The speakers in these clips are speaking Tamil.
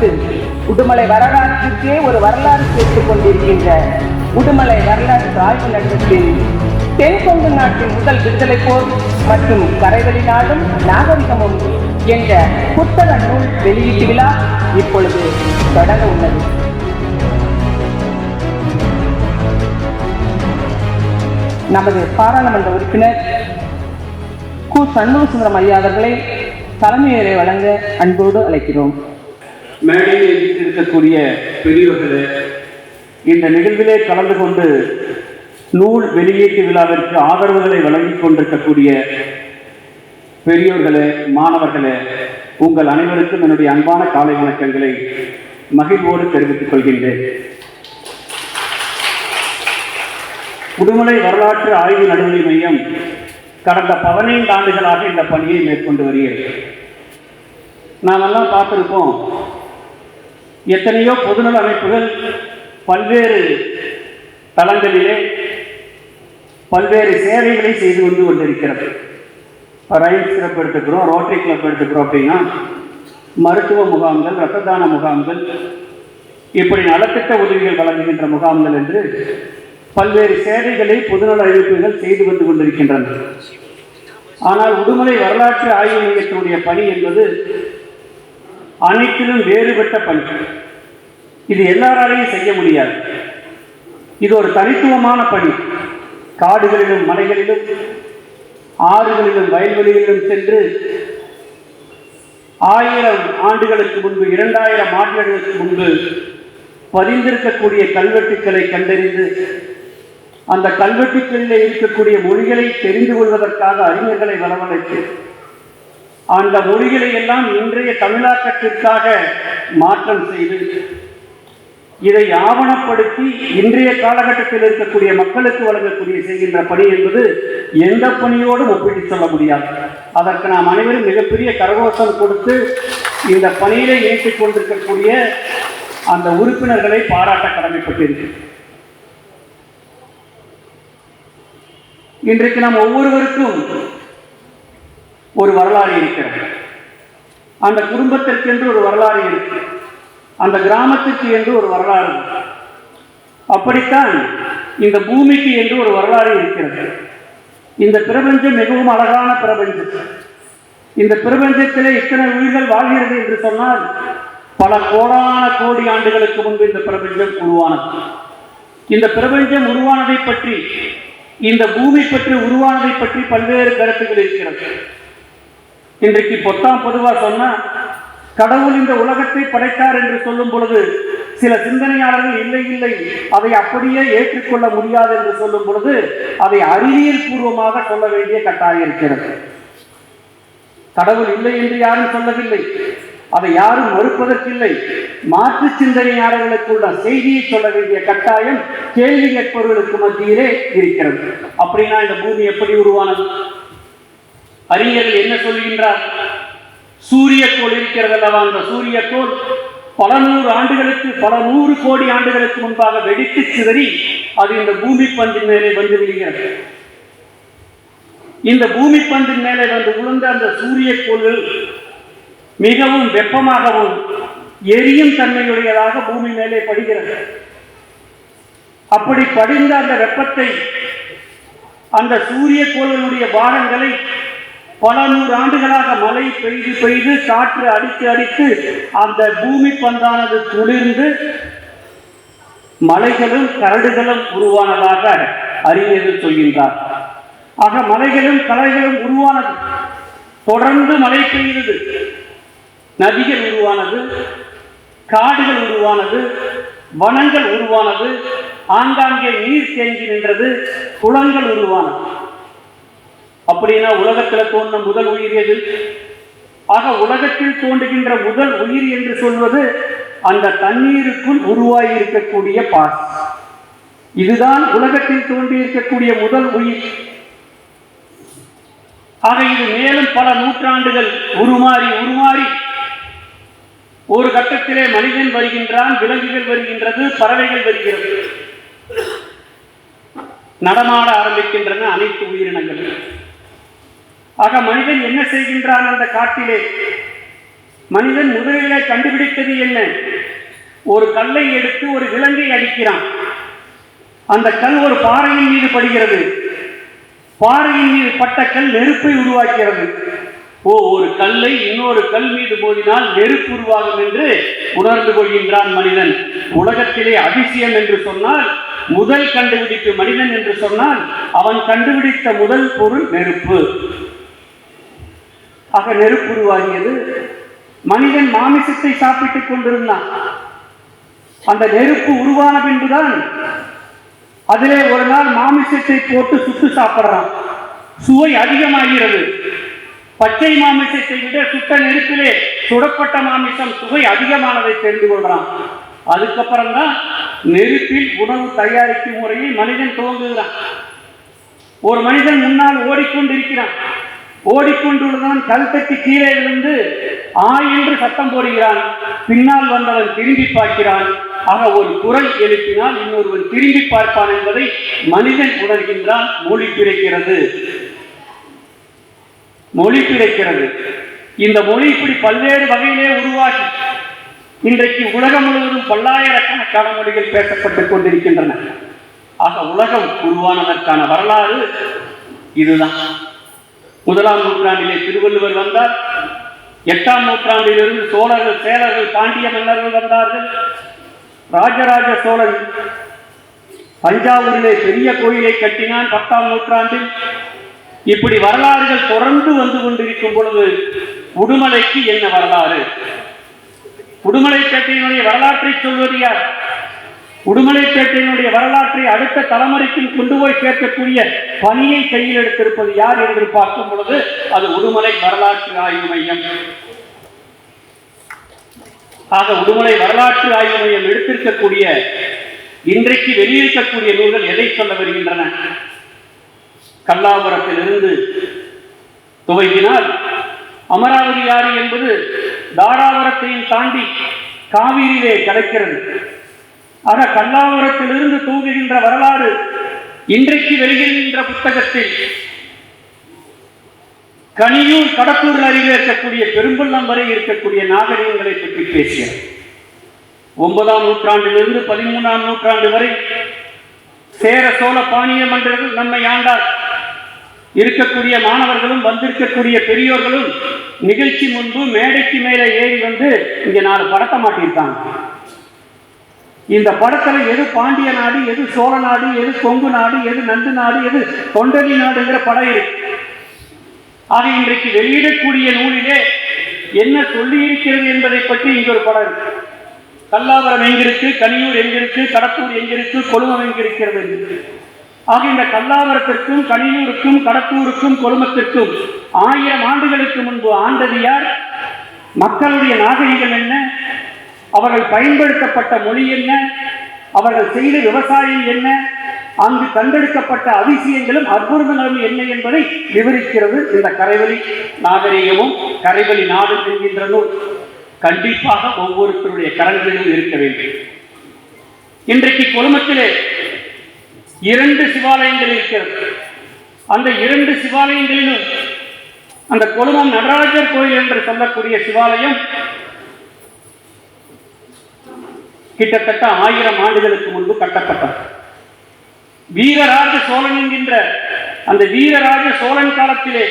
கஷ்டப்பட்டு உடுமலை வரலாற்றுக்கே ஒரு வரலாறு சேர்த்துக் கொண்டிருக்கின்ற உடுமலை வரலாற்று ஆய்வு நடனத்தின் தென்கொங்கு நாட்டின் முதல் விடுதலை போர் மற்றும் கரைவெளி நாடும் நாகரிகமும் என்ற புத்தக நூல் வெளியீட்டு விழா இப்பொழுது தொடங்க உள்ளது. நமது பாராளுமன்ற உறுப்பினர் கு சண்முகசுந்தரம் ஐயா அவர்களை தலைமையுரை வழங்க அன்போடு அழைக்கிறோம். மேடையில் இருக்கக்கூடிய பெரியவர்களே இந்த நிகழ்விலே கலந்து கொண்டு நூல் வெளியீட்டு விழாவிற்கு ஆதரவுகளை வழங்கிக் கொண்டிருக்கக்கூடிய பெரியோர்களே மாணவர்களே உங்கள் அனைவருக்கும் என்னுடைய அன்பான காலை வணக்கங்களை மகிழ்வோடு தெரிவித்துக் கொள்கின்றேன். புதுமலை வரலாற்று ஆய்வு நடுநிலை மையம் கடந்த பதினைந்து ஆண்டுகளாக இந்த பணியை மேற்கொண்டு வருகிறது. நாமெல்லாம் பார்த்திருக்கோம் எத்தனையோ பொதுநல அமைப்புகள் பல்வேறு தளங்களிலே பல்வேறு சேவைகளை செய்து கொண்டு கொண்டிருக்கிறது. ரைன்ஸ் கிளப் எடுத்துக்கிறோம் ரோட்டரி கிளப் எடுத்துக்கிறோம் அப்படின்னா மருத்துவ முகாம்கள் இரத்த தான முகாம்கள் இப்படி நலத்திட்ட உதவிகள் வழங்குகின்ற முகாம்கள் என்று பல்வேறு சேவைகளை பொதுநல அமைப்புகள் செய்து கொண்டு கொண்டிருக்கின்றன. ஆனால் உடுமலை வரலாற்று ஆய்வு மையத்தினுடைய பணி என்பது அனைத்திலும் வேறுபட்ட பணி இது எல்லாராலையும் செய்ய முடியாது. இது ஒரு தனித்துவமான பணி. காடுகளிலும் மலைகளிலும் ஆறுகளிலும் வயல்வெளிகளிலும் சென்று ஆயிரம் ஆண்டுகளுக்கு முன்பு இரண்டாயிரம் ஆண்டுகளுக்கு முன்பு பதிந்திருக்கக்கூடிய கல்வெட்டுக்களை கண்டறிந்து அந்த கல்வெட்டுக்களில் இருக்கக்கூடிய மொழிகளை தெரிந்து கொள்வதற்காக அறிஞர்களை வரவழைத்து அந்த மொழிகளை எல்லாம் இன்றைய தமிழாக்கத்திற்காக மாற்றம் செய்து இதை ஆவணப்படுத்தி இன்றைய காலகட்டத்தில் இருக்கக்கூடிய மக்களுக்கு வழங்கக்கூடிய செய்கின்ற பணி என்பது எந்த பணியோடும் ஒப்பிட்டு சொல்ல முடியாது. அதற்கு நாம் அனைவரும் மிகப்பெரிய கரகோஷம் கொடுத்து இந்த பணியிலே இணைத்துக் கொண்டிருக்கக்கூடிய அந்த உறுப்பினர்களை பாராட்ட கடமைப்பட்டிருக்கு இன்றைக்கு நாம் ஒவ்வொருவருக்கும் ஒரு வரலாறு இருக்கிறது. அந்த குடும்பத்திற்கென்று ஒரு வரலாறு இருக்கு அந்த கிராமத்திற்கு என்று ஒரு வரலாறு அப்படித்தான் இந்த பூமிக்கு என்று ஒரு வரலாறு இருக்கிறது. இந்த பிரபஞ்சம் மிகவும் அழகான பிரபஞ்சம். இந்த பிரபஞ்சத்திலே இத்தனை உயிர்கள் வாழ்கிறது என்று சொன்னால் பல கோடான கோடி ஆண்டுகளுக்கு முன்பு இந்த பிரபஞ்சம் உருவானது. இந்த பிரபஞ்சம் உருவானதை பற்றி இந்த பூமி பற்றி உருவானதை பற்றி பல்வேறு கருத்துக்கள் இருக்கிறது. இன்றைக்கு பொத்தாம் பொதுவா சொன்னா கடவுள் இந்த உலகத்தை படைத்தார் என்று சொல்லும் பொழுது சில சிந்தனையாளர்கள் இல்லை இல்லை அதை அப்படியே ஏற்றுக்கொள்ள முடியாது என்று சொல்லும் பொழுது அதை அறிவியல் பூர்வமாக சொல்ல வேண்டிய கட்டாயம் இருக்கிறது. கடவுள் இல்லை என்று யாரும் சொல்லவில்லை. அதை யாரும் மறுப்பதற்கில்லை. மாற்று சிந்தனையாளர்களுக்குள்ள செய்தியை சொல்ல வேண்டிய கட்டாயம் கேள்வி கேட்பவர்களுக்கு மத்தியிலே இருக்கிறது. அப்படின்னா இந்த பூமி எப்படி உருவானது? அறிஞர்கள் என்ன சொல்கின்றார் சூரிய கோள் இருக்கிறது அல்லவா அந்த சூரிய கோள்? பல நூறு ஆண்டுகளுக்கு பல நூறு கோடி ஆண்டுகளுக்கு முன்பாக வெடித்து சிதறி அது இந்த பூமி பந்தின் மேலே வந்து விழுகிறது. இந்த பூமி பந்தின் மேலே வந்து விழுந்த அந்த சூரிய கோள்கள் மிகவும் வெப்பமாகவும் எரியும் தன்மையுடையதாக பூமி மேலே படுகிறது. அப்படி படிந்த அந்த வெப்பத்தை அந்த சூரிய கோள்களுடைய பாகங்களை பல நூறு ஆண்டுகளாக மழை பெய்து பெய்து காற்று அடித்து அடித்து அந்த பூமி பந்தானது குளிர்ந்து மலைகளும் கரடுகளும் உருவானதாக அறிஞர்கள் சொல்கின்றார். ஆக மலைகளும் கலைகளும் உருவானது. தொடர்ந்து மழை பெய்தது. நதிகள் உருவானது காடுகள் உருவானது வனங்கள் உருவானது ஆங்காங்கே நீர் தேங்கி நின்றது குளங்கள் உருவானது. அப்படின்னா உலகத்தில் தோன்ற முதல் உயிர் எது? ஆக உலகத்தில் தோன்றுகின்ற முதல் உயிர் என்று சொல்வது அந்த தண்ணீருக்குள் உருவாகி இருக்கக்கூடிய பாஸ் இதுதான் உலகத்தில் தோன்றி இருக்கக்கூடிய முதல் உயிர். ஆக இது மேலும் பல நூற்றாண்டுகள் உருமாறி உருமாறி ஒரு கட்டத்திலே மனிதன் வருகின்றான் விலங்குகள் வருகின்றது பறவைகள் வருகிறது. நடமாட ஆரம்பிக்கின்றன அனைத்து உயிரினங்களும். ஆக மனிதன் என்ன செய்கின்றான் அந்த காட்டிலே? மனிதன் முதலிலே கண்டுபிடித்தது என்ன? ஒரு கல்லை எடுத்து ஒரு விலங்கை அடிக்கிறான். அந்த கல் ஒரு பாறையின் மீது படுகிறது. பாறையின் மீது பட்ட கல் நெருப்பை உருவாக்கிறது. ஓ ஒரு கல்லை இன்னொரு கல் மீது மோதினால் நெருப்பு உருவாகும் என்று உணர்ந்து கொள்கின்றான் மனிதன். உலகத்திலே அதிசயம் என்று சொன்னால் முதல் கண்டுபிடிப்பு மனிதன் என்று சொன்னால் அவன் கண்டுபிடித்த முதல் பொருள் நெருப்பு. ஆக நெருப்பு உருவாகியது. மனிதன் மாமிசத்தை சாப்பிட்டுக் கொண்டிருந்தான். அந்த நெருப்பு உருவான பின்புதான் அதிலே ஒரு நாள் மாமிசத்தை போட்டு சுட்டு சாப்பிடுறான். சுவை அதிகமாகிறது. பச்சை மாமிசத்தை விட சுட்ட நெருப்பிலே சுடப்பட்ட மாமிசம் சுவை அதிகமானதை தெரிந்து கொள்றான். அதுக்கப்புறம் தான் நெருப்பில் உணவு தயாரிக்கும் முறையை மனிதன் துவங்குகிறான். ஒரு மனிதன் முன்னால் ஓடிக்கொண்டிருக்கிறான். ஓடிக்கொண்டுள்ளவன் கல் தட்டி கீழே விழுந்து ஆயின்று என்று சத்தம் போடுகிறான். பின்னால் வந்தவன் திரும்பி பார்க்கிறான். ஆக ஒரு குரல் எழுப்பினால் இன்னொருவன் திரும்பி பார்ப்பான் என்பதை மனிதன் உணர்கின்றான். மொழி பிறக்கிறது. மொழி பிறக்கிறது. இந்த மொழி இப்படி பல்வேறு வகையிலே உருவாகி இன்றைக்கு உலகம் முழுவதும் பல்லாயிரக்கணக்கான மொழிகள் பேசப்பட்டுக் கொண்டிருக்கின்றன. ஆக உலகம் உருவானதற்கான வரலாறு இதுதான். முதலாம் நூற்றாண்டிலே திருவள்ளுவர் வந்தார். எட்டாம் நூற்றாண்டிலிருந்து சோழர்கள் சேரர்கள் பாண்டிய மன்னர்கள் வந்தார்கள். ராஜராஜ சோழன் தஞ்சாவூரிலே பெரிய கோயிலை கட்டினான் பத்தாம் நூற்றாண்டில். இப்படி வரலாறுகள் தொடர்ந்து வந்து கொண்டிருக்கும் பொழுது உடுமலைக்கு என்ன வரலாறு? உடுமலைப்பேட்டையினுடைய வரலாற்றை சொல்வது யார்? உடுமலைப்பேட்டையினுடைய வரலாற்றை அடுத்த தலைமுறைக்கும் கொண்டு போய் சேர்க்கக்கூடிய பணியை கையில் எடுத்திருப்பது யார் என்று பார்க்கும் பொழுது அது உடுமலை வரலாற்று ஆய்வு மையம். ஆக உடுமலை வரலாற்று ஆய்வு மையம் எடுத்திருக்கக்கூடிய இன்றைக்கு வெளியிருக்கக்கூடிய நூல்கள் எதை சொல்ல வருகின்றன? கல்லாபுரத்திலிருந்து துவங்கினால் அமராவதி ஆறு என்பது தாராபுரத்தையும் தாண்டி காவிரியிலே கிடைக்கிறது. ஆக கல்லாவரத்திலிருந்து தூங்குகின்ற வரலாறு இன்றைக்கு வெளியிடுகின்ற புத்தகத்தில் கனியூர் கடப்பூர் அருகே இருக்கக்கூடிய பெரும்பள்ளம் வரை இருக்கக்கூடிய நாகரிகங்களை பற்றி பேசியார் ஒன்பதாம் நூற்றாண்டிலிருந்து பதிமூணாம் நூற்றாண்டு வரை சேர சோழ பாணிய மன்றர்கள் நம்மை ஆண்டார். இருக்கக்கூடிய மாணவர்களும் வந்திருக்கக்கூடிய பெரியோர்களும் நிகழ்ச்சி முன்பு மேடைக்கு மேலே ஏறி வந்து இங்கே நாலு படத்தை மாட்டியிருக்காங்க. இந்த படத்துல எது பாண்டிய நாடு எது சோழ நாடு எது கொங்கு நாடு எது நந்து நாடு எது தொண்டலி நாடுங்கிற படம் இருக்கு. ஆக இன்றைக்கு வெளியிடக்கூடிய நூலிலே என்ன சொல்லி இருக்கிறது என்பதை பற்றி இங்கே ஒரு படம் இருக்கு. கல்லாவரம் எங்கிருக்கு கனியூர் எங்கிருக்கு கடத்தூர் எங்கிருக்கு கொழுமம் எங்கிருக்கிறது ஆக இந்த கல்லாவரத்திற்கும் கனியூருக்கும் கடத்தூருக்கும் கொழுமத்திற்கும் ஆயிரம் ஆண்டுகளுக்கு முன்பு ஆண்டது யார்? மக்களுடைய நாகரிகம் என்ன? அவர்கள் பயன்படுத்தப்பட்ட மொழி என்ன? அவர்கள் செய்த விவசாயம் என்ன? அங்கு கண்டெடுக்கப்பட்ட அதிசயங்களும் அற்புதங்களும் என்ன என்பதை விவரிக்கிறது இந்த கரைவழி நாகரிகமும் கரைவழி நாடு என்கின்ற நூல். கண்டிப்பாக ஒவ்வொருத்தருடைய கரங்களிலும் இருக்க வேண்டும். இன்றைக்கு கொழுமத்திலே இரண்டு சிவாலயங்கள் இருக்கிறது. அந்த இரண்டு சிவாலயங்களிலும் அந்த கொழுமம் நடராஜர் கோயில் என்று சொல்லக்கூடிய சிவாலயம் கிட்டத்தட்ட ஆயிரம் ஆண்டுகளுக்கு முன்பு கட்டப்பட்டது. வீரராஜ சோழன் என்கின்ற அந்த வீரராஜ சோழன் காலத்திலே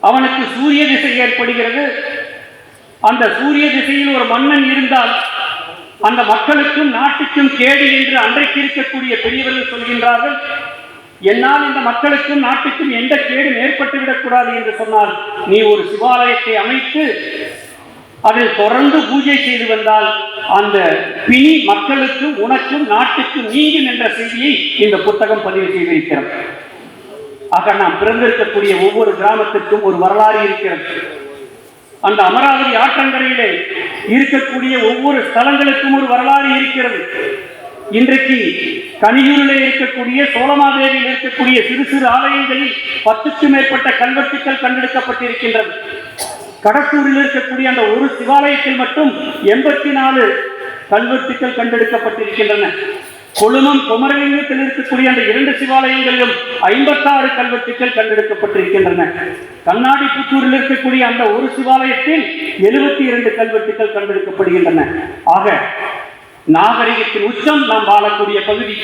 அவனுக்கு சூரிய திசை ஏற்படுகிறது. அந்த சூரிய திசையில் ஒரு மன்னன் இருந்தால் அந்த மக்களுக்கும் நாட்டுக்கும் கேடு என்று அன்றைக்கு இருக்கக்கூடிய பெரியவர்கள் சொல்கின்றார்கள். என்னால் இந்த மக்களுக்கும் நாட்டுக்கும் எந்த கேடும் ஏற்பட்டுவிடக் கூடாது என்று சொன்னால் நீ ஒரு சிவாலயத்தை அமைத்து அதில் தொடர்ந்து பூஜை செய்து வந்தால் அந்த பிணி மக்களுக்கும் உனக்கும் நாட்டுக்கும் நீங்கும் என்ற செய்தியை இந்த புத்தகம் பதிவு செய்திருக்கிறது. ஆக நாம் பிறந்திருக்கக்கூடிய ஒவ்வொரு கிராமத்திற்கும் ஒரு வரலாறு இருக்கிறது. அந்த அமராவதி ஆற்றங்கரையிலே இருக்கக்கூடிய ஒவ்வொரு ஸ்தலங்களுக்கும் ஒரு வரலாறு இருக்கிறது. இன்றைக்கு கனியூரிலே இருக்கக்கூடிய சோழமாதேவியில் இருக்கக்கூடிய சிறு சிறு ஆலயங்களில் பத்துக்கும் மேற்பட்ட கல்வெட்டுக்கள் கண்டெடுக்கப்பட்டிருக்கின்றது. கடத்தூரில் இருக்கக்கூடிய அந்த ஒரு சிவாலயத்தில் மட்டும் எண்பத்தி நாலு கல்வெட்டுக்கள் கண்டெடுக்கப்பட்டிருக்கின்றன. கொழுமம் குமரலிங்கத்தில் இருக்கக்கூடிய அந்த இரண்டு சிவாலயங்களிலும் ஐம்பத்தாறு கல்வெட்டுக்கள் கண்டெடுக்கப்பட்டிருக்கின்றன. கண்ணாடி புத்தூரில் இருக்கக்கூடிய அந்த ஒரு சிவாலயத்தில் எழுபத்தி இரண்டு கல்வெட்டுக்கள் கண்டெடுக்கப்படுகின்றன. ஆக நாகரிகத்தின் உச்சம் நாம் வாழக்கூடிய பகுதி.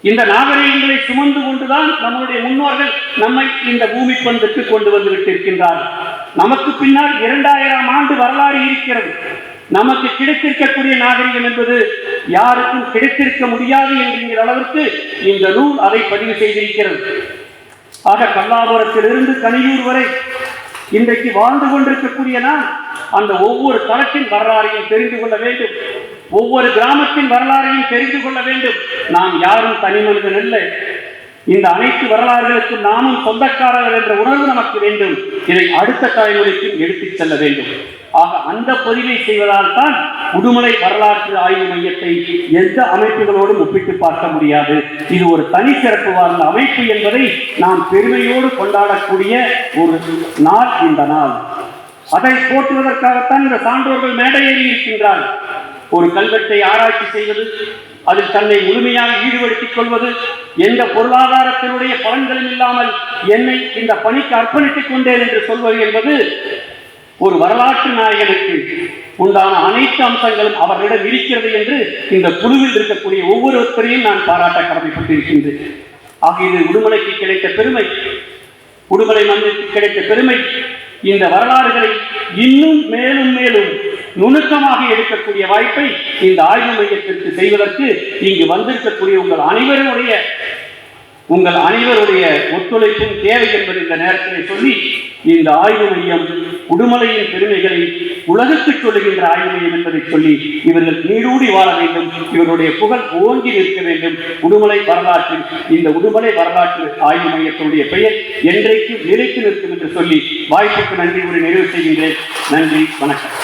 இந்த நாகரிகங்களை சுமந்து கொண்டுதான் நம்முடைய முன்னோர்கள் நம்மை இந்த பூமி பந்துக்கு கொண்டு வந்து விட்டிருக்கின்றார்கள். நமக்கு பின்னால் இரண்டாயிரம் ஆண்டு வரலாறு இருக்கிறது. நமக்கு கிடைத்திருக்கக்கூடிய நாகரிகம் என்பது யாருக்கும் கிடைத்திருக்க முடியாது என்கிற அளவிற்கு இந்த நூல் அதை பதிவு செய்திருக்கிறது. ஆக கல்லாபுரத்திலிருந்து கனியூர் வரை இன்றைக்கு வாழ்ந்து கொண்டிருக்கக்கூடிய நான் அந்த ஒவ்வொரு தளத்தின் வரலாறையும் தெரிந்து கொள்ள வேண்டும். ஒவ்வொரு கிராமத்தின் வரலாறையும் தெரிந்து கொள்ள வேண்டும். நாம் யாரும் தனி மனிதன் இல்லை இந்த அனைத்து வரலாறுகளுக்கும் நாமும் சொந்தக்காரர்கள் என்ற உணர்வு நமக்கு வேண்டும். இதை அடுத்த தலைமுறைக்கும் எடுத்துச் செல்ல வேண்டும். ஆக அந்த பதிவை செய்வதால் தான் உடுமலை வரலாற்று ஆய்வு மையத்தை எந்த அமைப்புகளோடும் ஒப்பிட்டு பார்க்க முடியாது. இது ஒரு தனி சிறப்பு வாழ்ந்த அமைப்பு என்பதை நாம் பெருமையோடு கொண்டாடக்கூடிய ஒரு நாள் இந்த நாள். அதை போற்றுவதற்காகத்தான் இந்த சான்றோர்கள் மேடையேறி இருக்கின்றார் ஒரு கல்வெட்டை ஆராய்ச்சி செய்வது அதில் தன்னை முழுமையாக ஈடுபடுத்திக் கொள்வது எந்த பொருளாதாரத்தினுடைய பலன்களும் இல்லாமல் என்னை இந்த பணிக்கு அர்ப்பணித்துக் கொண்டேன் என்று சொல்வது என்பது ஒரு வரலாற்று நாயகனுக்கு உண்டான அனைத்து அம்சங்களும் அவர்களிடம் இருக்கிறது என்று இந்த குழுவில் இருக்கக்கூடிய ஒவ்வொருத்தரையும் நான் பாராட்ட கடமைப்பட்டிருக்கின்றேன் ஆக இது உடுமலைக்கு கிடைத்த பெருமை. உடுமலை மண்ணுக்கு கிடைத்த பெருமை. இந்த வரலாறுகளை இன்னும் மேலும் மேலும் நுணுக்கமாக எடுக்கக்கூடிய வாய்ப்பை இந்த ஆய்வு மையத்திற்கு செய்வதற்கு இங்கு வந்திருக்கக்கூடிய உங்கள் அனைவருடைய உங்கள் அனைவருடைய ஒத்துழைப்பும் தேவை என்பது இந்த நேரத்தில் சொல்லி இந்த ஆய்வு மையம் உடுமலையின் பெருமைகளை உலகத்துக்கு சொல்லுகின்ற ஆய்வு மையம் என்பதை சொல்லி இவர்கள் நீடூடி வாழ வேண்டும். இவருடைய புகழ் ஓங்கி நிற்க வேண்டும். உடுமலை வரலாற்றில் இந்த உடுமலை வரலாற்று ஆய்வு மையத்தினுடைய பெயர் என்றைக்கும் நிலைத்து நிற்கும் என்று சொல்லி வாய்ப்புக்கு நன்றி ஒரு நிறைவு செய்கின்றேன். நன்றி வணக்கம்.